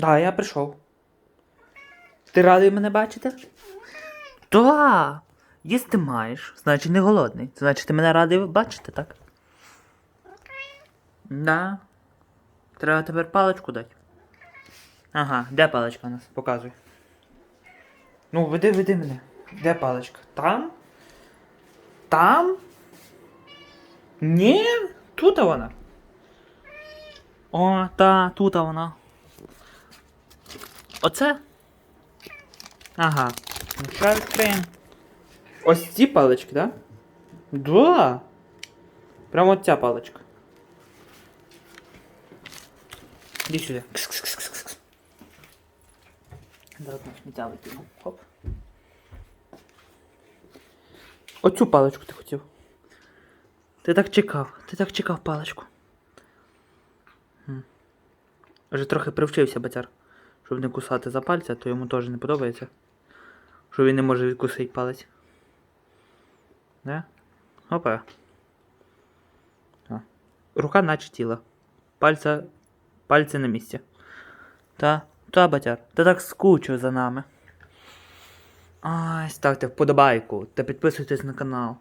Да, я прийшов. Ти радий мене бачити? Да. Їсти маєш, значить не голодний. Значить ти мене радий бачити, так? Да. Треба тепер паличку дати. Ага, де паличка у нас? Показуй. Ну, веди, веди мене. Де паличка? Там? Там? Ні, тут вона. О, та, тут вона. Оце? Ага. Ну, відкриємо. Ось ці палички, да? Да. Прямо от ця паличка. Іди сюди. Кс-кс-кс-кс-кс. Заодно сміття викину. Хоп. Оцю паличку ти хотів. Ти так чекав, ти так чекав паличку. Вже трохи привчився батяр, щоб не кусати за пальця, то йому теж не подобається. Що він не може відкусити палець. Не? Опа. Рука наче тіло. Пальця. Пальці на місці. Та, та, батяр, ти так скучив за нами. Ай, ставте вподобайку та підписуйтесь на канал.